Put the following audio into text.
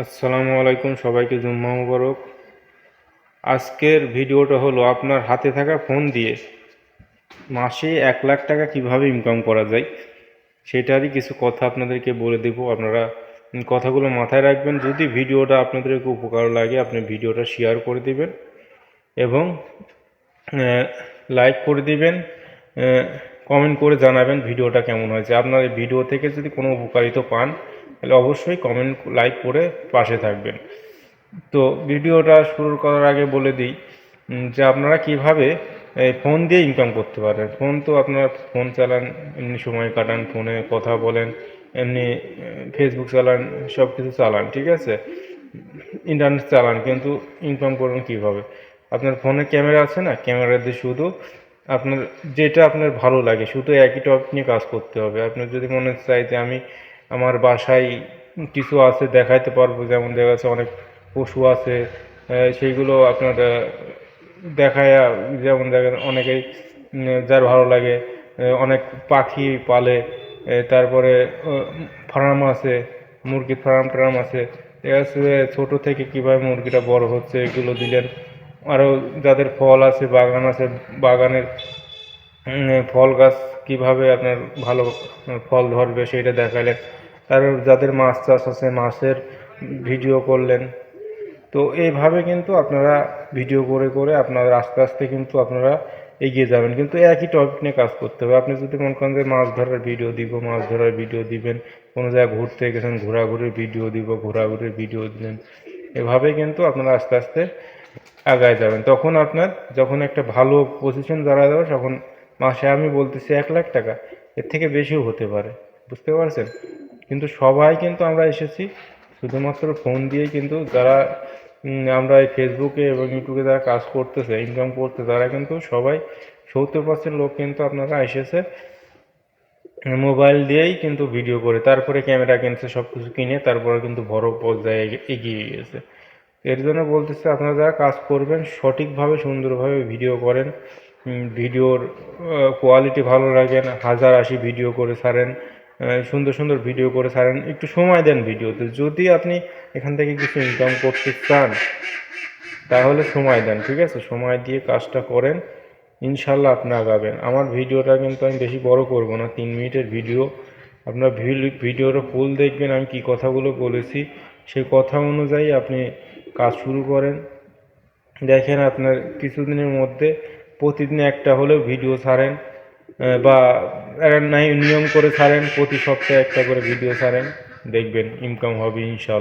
আসসালামু আলাইকুম, সবাইকে জুম্মা মুবারক। আজকের ভিডিওটা হলো আপনার হাতে থাকা ফোন দিয়ে মাসে এক লাখ টাকা কীভাবে ইনকাম করা যায়, সেটারই কিছু কথা আপনাদেরকে বলে দেব। আপনারা কথাগুলো মাথায় রাখবেন, যদি ভিডিওটা আপনাদেরকে উপকার লাগে, আপনি ভিডিওটা শেয়ার করে দিবেন এবং লাইক করে দিবেন কমেন্ট করে জানাবেন ভিডিওটা কেমন হয়েছে। আপনার ভিডিও থেকে যদি কোনো উপকারিতা পান তাহলে অবশ্যই কমেন্ট লাইক করে পাশে থাকবেন। তো ভিডিওটা শুরু করার আগে বলে দিই যে আপনারা কীভাবে, এই ফোন দিয়ে ইনকাম করতে পারেন। ফোন তো আপনারা ফোন চালান, এমনি সময় কাটান ফোনে কথা বলেন, এমনি ফেসবুক চালান সব কিছু চালান, ঠিক আছে? ইন্টারনেট চালান, কিন্তু ইনকাম করবেন কীভাবে? আপনার ফোনে ক্যামেরা আছে না? ক্যামেরা দিয়ে শুধু আপনার, যেটা আপনার ভালো লাগে, শুধু একই টপিক নিয়ে কাজ করতে হবে। আপনার যদি মনে চাই যে আমি আমার বাসায় কিছু আছে, দেখাইতে পারব। যেমন দেখা যাচ্ছে অনেক পশু আছে সেইগুলো আপনার দেখায়, যেমন দেখেন অনেকেই যার ভালো লাগে অনেক পাখি পালে তারপরে ফার্ম আছে, মুরগির ফার্ম টার্ম আছে। দেখা যাচ্ছে ছোটো থেকে কীভাবে মুরগিটা বড় হচ্ছে, এগুলো দিলেন। আরও যাদের ফল আছে, বাগান আছে, বাগানের ফল গাছ কীভাবে আপনার ভালো ফল ধরবে সেটা দেখালেন। তারপর যাদের মাছ চাষ আছে, মাছের ভিডিও করলেন। তো এইভাবে কিন্তু আপনারা ভিডিও করে করে আপনারা আস্তে আস্তে কিন্তু আপনারা এগিয়ে যাবেন। কিন্তু একই টপিক নিয়ে কাজ করতে হবে। আপনি যদি মনে করেন যে মাছ ধরার ভিডিও দিব, মাছ ধরার ভিডিও দিবেন, কোনো জায়গায় ঘুরতে গেছেন, ঘোরাঘুরির ভিডিও দিব, ঘোরাঘুরির ভিডিও দিলেন, এভাবে কিন্তু আপনারা আস্তে আস্তে আগায় যাবেন। তখন আপনার যখন একটা ভালো পজিশন দাঁড়া যাবে, তখন মাসে আমি বলতেছি এক লাখ টাকা, এর থেকে বেশিও হতে পারে। বুঝতে পারছেন? কিন্তু সবাই কিন্তু আমরা এসেছি। শুধুমাত্র ফোন দিয়েই কিন্তু যারা আমরা এই ফেসবুকে এবং ইউটিউবে যারা কাজ করতেছে ইনকাম করতে তারা কিন্তু সবাই সত্তর পার্সেন্ট লোক কিন্তু আপনারা এসেছে মোবাইল দিয়েই কিন্তু ভিডিও করে। তারপরে ক্যামেরা কিনছে সব কিছু কিনে তারপরে কিন্তু বড় পর্যায়ে এগি- এগিয়ে গেছে এর জন্য বলতেছে আপনারা যারা কাজ করবেন সঠিকভাবে সুন্দরভাবে ভিডিও করেন। ভিডিওর কোয়ালিটি ভালো রাখেন হাজার আশি ভিডিও করে আহ, সুন্দর সুন্দর ভিডিও করে ছাড়েন। একটু সময় দেন ভিডিওতে যদি আপনি এখান থেকে কিছু ইনকাম করতে চান, তাহলে সময় দেন, ঠিক আছে? সময় দিয়ে কাজটা করেন, ইনশাল্লাহ আপনি আগাবেন। আমার ভিডিওটা কিন্তু আমি বেশি বড় করব না, তিন মিনিটের ভিডিও আপনার ভিডিওটা ফুল দেখবেন, আমি কি কথাগুলো বলেছি। সেই কথা অনুযায়ী আপনি কাজ শুরু করেন। দেখেন আপনার কিছুদিনের মধ্যে, প্রতিদিন একটা হলেও ভিডিও ছাড়েন। বা নাই, নিয়ম করে ছাড়েন, প্রতি সপ্তাহে একটা করে ভিডিও ছাড়েন, দেখবেন ইনকাম হবে, ইনশাল্লাহ।